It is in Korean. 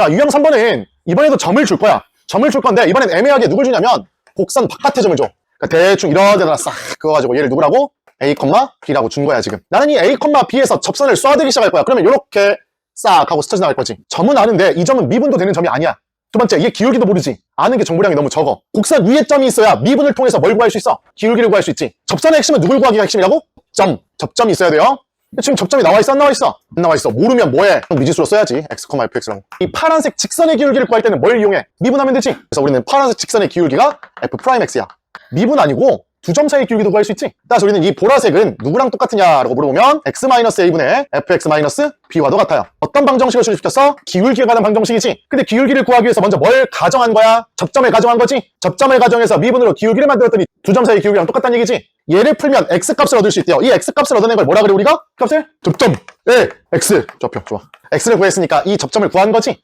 자, 유형 3번은 이번에도 점을 줄 거야. 점을 줄 건데 이번엔 애매하게 누굴 주냐면 곡선 바깥에 점을 줘. 그러니까 대충 데다가 싹 그어가지고 얘를 누구라고? A, B라고 준 거야 지금. 나는 이 A, B에서 접선을 쏴대기 시작할 거야. 그러면 이렇게 싹 하고 스쳐져 나갈 거지. 점은 아는데 이 점은 미분도 되는 점이 아니야. 두 번째, 얘 기울기도 모르지. 아는 게 정보량이 너무 적어. 곡선 위에 점이 있어야 미분을 통해서 뭘 구할 수 있어? 기울기를 구할 수 있지. 접선의 핵심은 누굴 구하기가 핵심이라고? 점. 접점이 있어야 돼요. 지금 접점이 나와 있어? 안 나와 있어? 안 나와 있어. 모르면 뭐해? 미지수로 써야지. x, fx라고. 이 파란색 직선의 기울기를 구할 때는 뭘 이용해? 미분하면 되지. 그래서 우리는 파란색 직선의 기울기가 f'x야. 미분 아니고 두 점 사이의 기울기도 구할 수 있지. 따라서 우리는 이 보라색은 누구랑 똑같으냐라고 물어보면 x-a분의 fx-b와도 같아요. 어떤 방정식을 수립시켰어? 기울기에 관한 방정식이지. 근데 기울기를 구하기 위해서 먼저 뭘 가정한 거야? 접점을 가정한 거지. 접점을 가정해서 미분으로 기울기를 만들었더니 두 점 사이의 기울기랑 똑같다는 얘기지. 얘를 풀면 x값을 얻을 수 있대요. 이 x값을 얻어낸 걸 뭐라 그래 우리가? 값을? 접점. 예, x. 좌표 좋아. x를 구했으니까 이 접점을 구한 거지.